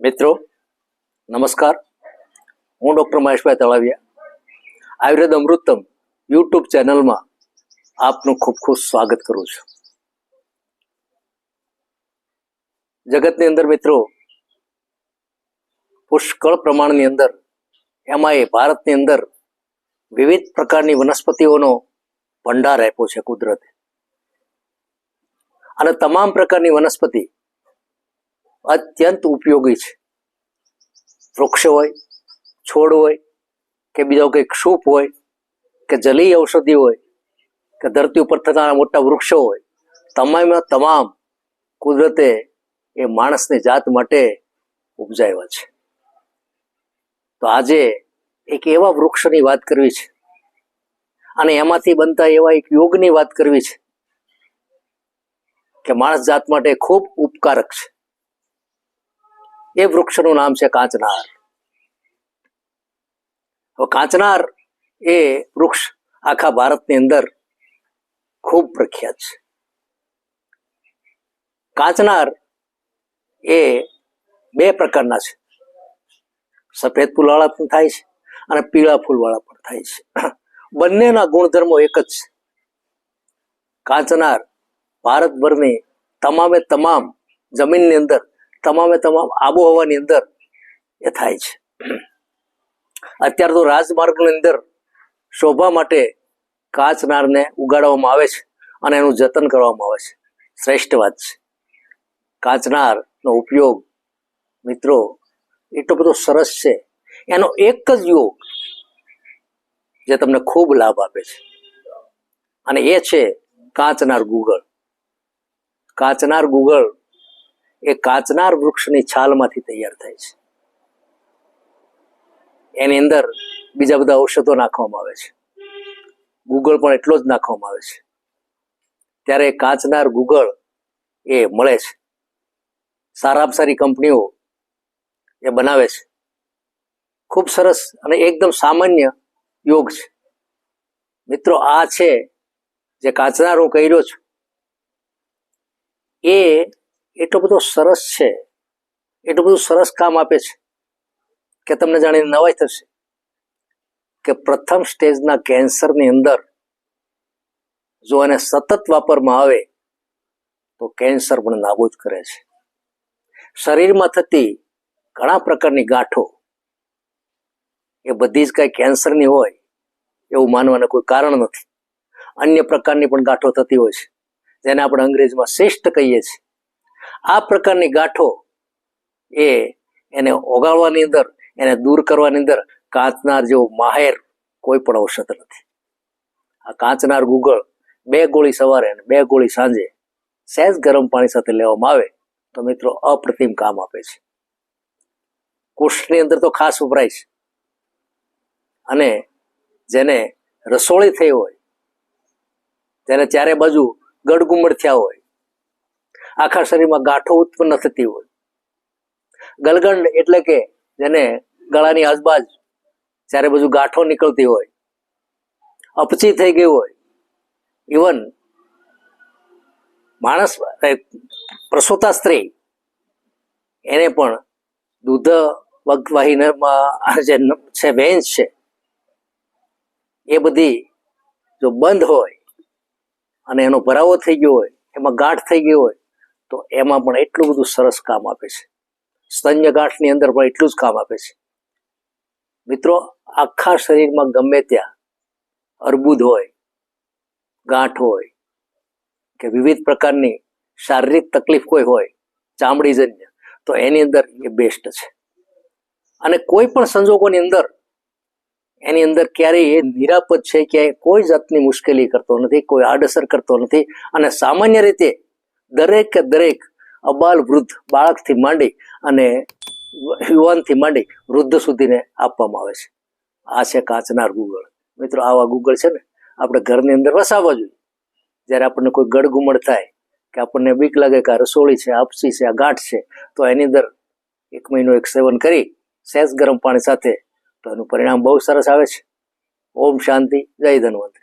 મિત્રો, નમસ્કાર. હું ડૉક્ટર મહેશભાઈ તળાવિયા. આયુર્વેદ અમૃતમ યુટ્યુબ ચેનલમાં આપનું ખૂબ ખૂબ સ્વાગત કરું છું. જગતની અંદર મિત્રો, પુષ્કળ પ્રમાણની અંદર એમાં એ ભારતની અંદર વિવિધ પ્રકારની વનસ્પતિઓનો ભંડાર આપ્યો છે કુદરતે. અને તમામ પ્રકારની વનસ્પતિ અત્યંત ઉપયોગી છે. વૃક્ષ હોય, છોડ હોય, કે બીજો કંઈક સૂપ હોય, કે જલીય ઔષધિ હોય, કે ધરતી ઉપર થતા મોટા વૃક્ષો હોય તમામમાં તમામ કુદરતે એ માણસની જાત માટે ઉપજાવ્યા છે. તો આજે એક એવા વૃક્ષની વાત કરવી છે. અને એમાંથી બનતા એવા એક યોગની વાત કરવી છે. કે માણસ જાત માટે ખૂબ ઉપકારક છે. એ વૃક્ષનું નામ છે કાંચનાર. કાંચનાર એ વૃક્ષ આખા ભારતની અંદર ખૂબ પ્રખ્યાત છે. કાંચનાર એ બે પ્રકારના છે. સફેદ ફૂલવાળા પણ થાય છે અને પીળા ફૂલવાળા પણ થાય છે. બંનેના ગુણધર્મો એક જ છે. કાંચનાર ભારતભરની તમામે તમામ જમીનની અંદર તમામે તમામ આબોહવાની અંદર એ થાય છે. અત્યારે તો રાજમાર્ગની અંદર શોભા માટે કાચનારને ઉગાડવામાં આવે છે અને એનું જતન કરવામાં આવે છે. શ્રેષ્ઠ વાત છે. કાચનારનો ઉપયોગ મિત્રો એટલો બધો સરસ છે. એનો એક જ યોગ જે તમને ખૂબ લાભ આપે છે. અને એ છે કાચનાર ગુગળ. કાચનાર ગુગળ એ કાચનાર વૃક્ષની છાલમાંથી તૈયાર થાય છે. એની અંદર બીજા બધા ઔષધો નાખવામાં આવે છે. ગુગળ પણ એટલો જ નાખવામાં આવે છે. ત્યારે કાચનાર ગુગળ એ મળે છે. સારામાં સારી કંપનીઓ એ બનાવે છે. ખૂબ સરસ અને એકદમ સામાન્ય યોગ છે. મિત્રો, આ છે જે કાચનાર કહી રહ્યો છું. એ એટલો બધો સરસ છે, એટલું બધું સરસ કામ આપે છે કે તમને જાણીને નવાઈ થશે કે પ્રથમ સ્ટેજના કેન્સરની અંદર જો એને સતત વાપરમાં આવે તો કેન્સર પણ નાબૂદ કરે છે. શરીરમાં થતી ઘણા પ્રકારની ગાંઠો એ બધી જ કાંઈ કેન્સરની હોય એવું માનવાનું કોઈ કારણ નથી. અન્ય પ્રકારની પણ ગાંઠો થતી હોય છે, જેને આપણે અંગ્રેજીમાં શિષ્ટ કહીએ છીએ. આ પ્રકારની ગાંઠો એ એને ઓગાળવાની અંદર, એને દૂર કરવાની અંદર કાંચનાર જેવો માહેર કોઈ પણ ઔષધ નથી. આ કાંચનાર ગુગળ બે ગોળી સવારે અને બે ગોળી સાંજે સહેજ ગરમ પાણી સાથે લેવામાં આવે તો મિત્રો અપ્રતિમ કામ આપે છે. કુષ્ઠની અંદર તો ખાસ વપરાય છે. અને જેને રસોળી થઈ હોય જેને ચારે બાજુ ગડગુમડ થયા હોય આખા શરીરમાં ગાંઠો ઉત્પન્ન થતી હોય. ગલગંડ એટલે કે જેને ગળાની આસપાસ જ્યારે બધું ગાંઠો નીકળતી હોય, અપચી થઈ ગઈ હોય ઇવન માણસ પ્રસૂતા સ્ત્રી, એને પણ દૂધ વગવાહીમાં જે છે, વેન્સ છે, એ બધી જો બંધ હોય અને એનો ભરાવો થઈ ગયો હોય, એમાં ગાંઠ થઈ ગઈ હોય તો એમાં પણ એટલું બધું સરસ કામ આપે છે. સ્તન્યગાંઠની અંદર પણ એટલું જ કામ આપે છે. મિત્રો, આખા શરીરમાં ગમે ત્યાં અર્બુદ હોય, ગાંઠ હોય કે વિવિધ પ્રકારની શારીરિક તકલીફ કોઈ હોય, ચામડીજન્ય, તો એની અંદર એ બેસ્ટ છે. અને કોઈ પણ સંજોગોની અંદર એની અંદર ક્યારેય એ નિરાપદ છે ક્યાંય કોઈ જાતની મુશ્કેલી કરતો નથી, કોઈ આડઅસર કરતો નથી અને સામાન્ય રીતે દરેક દરેક અબાલ વૃદ્ધ બાળકથી માંડી અને યુવાનથી માંડી વૃદ્ધ સુધીને આપવામાં આવે છે. આ છે કાચનાર ગુગળ. મિત્રો, આવા ગુગળ છે ને આપણે ઘરની અંદર વસાવવા જોઈએ. જ્યારે આપણને કોઈ ગળગુમડ થાય કે આપણને બીક લાગે કે આ રસોળી છે આપસી છે, આ ગાંઠ છે, તો એની અંદર એક મહિનો એક સેવન કરી સહેજ ગરમ પાણી સાથે તો એનું પરિણામ બહુ સરસ આવે છે. ઓમ શાંતિ, જય ધન્વંત